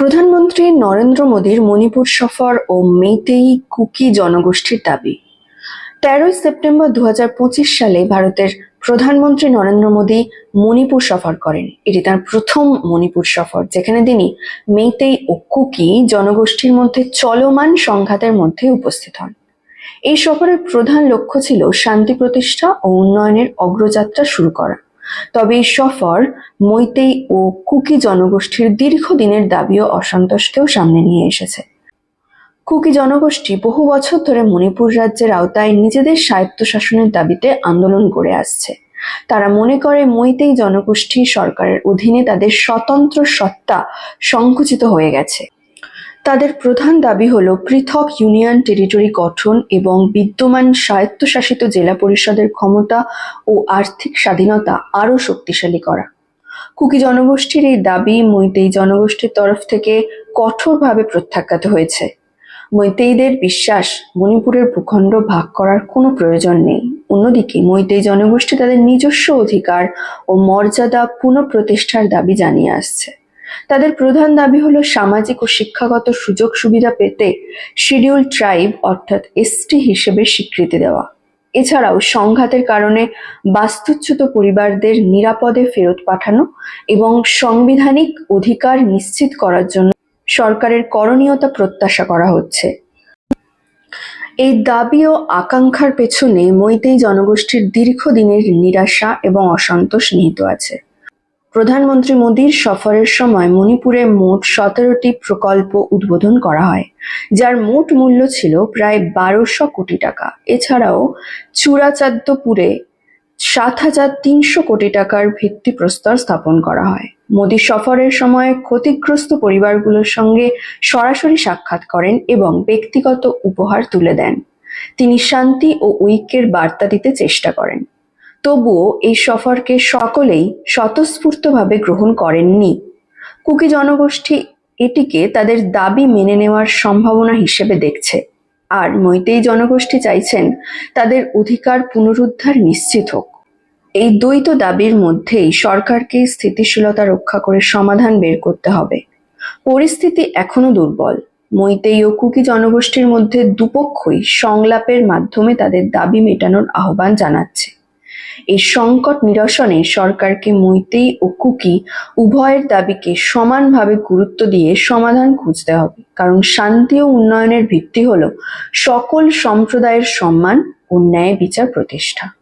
প্রধানমন্ত্রী নরেন্দ্র মোদীর মণিপুর সফর ও মেইতেই কুকি জনগোষ্ঠীর দাবি। তেরোই সেপ্টেম্বর দু হাজার পঁচিশ সালে ভারতের প্রধানমন্ত্রী নরেন্দ্র মোদী মণিপুর সফর করেন। এটি তার প্রথম মণিপুর সফর, যেখানে তিনি মেইতেই ও কুকি জনগোষ্ঠীর মধ্যে চলমান সংঘাতের মধ্যে উপস্থিত হন। এই সফরের প্রধান লক্ষ্য ছিল শান্তি প্রতিষ্ঠা ও উন্নয়নের অগ্রযাত্রা শুরু করা। তবে এই সফর, মৈতেই ও কুকি জনগোষ্ঠীর দীর্ঘদিনের দাবি ও অসন্তোষকেও সামনে নিয়ে এসেছে। কুকি জনগোষ্ঠী বহু বছর ধরে মণিপুর রাজ্যের আওতায় নিজেদের স্বায়ত্তশাসনের দাবিতে আন্দোলন করে আসছে। তারা মনে করে মৈতেই জনগোষ্ঠী সরকারের অধীনে তাদের স্বতন্ত্র সত্তা সংকুচিত হয়ে গেছে। তাদের প্রধান দাবি হল পৃথক ইউনিয়ন টেরিটরি গঠন এবং বিদ্যমান স্বায়ত্তশাসিত জেলা পরিষদের ক্ষমতা ও আর্থিক স্বাধীনতা আরও শক্তিশালী করা। কুকি জনগোষ্ঠীর এই দাবি মৈতেই জনগোষ্ঠীর তরফ থেকে কঠোরভাবে প্রত্যাখ্যাত হয়েছে। মৈতেইদের বিশ্বাস মণিপুরের ভূখণ্ড ভাগ করার কোনো প্রয়োজন নেই। অন্যদিকে মৈতেই জনগোষ্ঠী তাদের নিজস্ব অধিকার ও মর্যাদা পুনঃপ্রতিষ্ঠার দাবি জানিয়ে আসছে। তাদের প্রধান দাবি হলো সামাজিক ও শিক্ষাগত সুযোগ সুবিধা পেতে শিডিউল ট্রাইব, অর্থাৎ এসটি হিসেবে স্বীকৃতি দেওয়া। এছাড়াও সংঘাতের কারণে বাস্তুচ্যুত পরিবারদের নিরাপদে ফেরত পাঠানো এবং সাংবিধানিক অধিকার নিশ্চিত করার জন্য সরকারের করণীয়তা প্রত্যাশা করা হচ্ছে। এই দাবি ও আকাঙ্ক্ষার পেছনে মৈতেই জনগোষ্ঠীর দীর্ঘদিনের নিরাশা এবং অসন্তোষ নিহিত আছে। প্রধানমন্ত্রী মোদীর সফরের সময় মণিপুরে মোট সতেরোটি প্রকল্প উদ্বোধন করা হয়, যার মোট মূল্য ছিল প্রায় বারোশো কোটি টাকা। এছাড়াও চূড়াচাঁদপুরে সাত হাজার তিনশো কোটি টাকার ভিত্তিপ্রস্তর স্থাপন করা হয়। মোদী সফরের সময় ক্ষতিগ্রস্ত পরিবারগুলোর সঙ্গে সরাসরি সাক্ষাৎ করেন এবং ব্যক্তিগত উপহার তুলে দেন। তিনি শান্তি ও ঐক্যের বার্তা দিতে চেষ্টা করেন। তবুও এই সফরকে সকলেই স্বতঃস্ফূর্তভাবে গ্রহণ করেননি। কুকি জনগোষ্ঠী এটিকে তাদের দাবি মেনে নেওয়ার সম্ভাবনা হিসেবে দেখছে। আর মৈতেই জনগোষ্ঠী চাইছেন তাদের অধিকার পুনরুদ্ধার নিশ্চিত হোক। এই দ্বৈত দাবির মধ্যেই সরকারকে স্থিতিশীলতা রক্ষা করে সমাধান বের করতে হবে। পরিস্থিতি এখনও দুর্বল। মৈতেই ও কুকি জনগোষ্ঠীর মধ্যে দুপক্ষই সংলাপের মাধ্যমে তাদের দাবি মেটানোর আহ্বান জানাচ্ছে। এই সংকট নিরসনে সরকারকে মৈতেই ও কুকি উভয়ের দাবিকে সমানভাবে গুরুত্ব দিয়ে সমাধান খুঁজতে হবে। কারণ শান্তি ও উন্নয়নের ভিত্তি হলো সকল সম্প্রদায়ের সম্মান ও ন্যায় বিচার প্রতিষ্ঠা।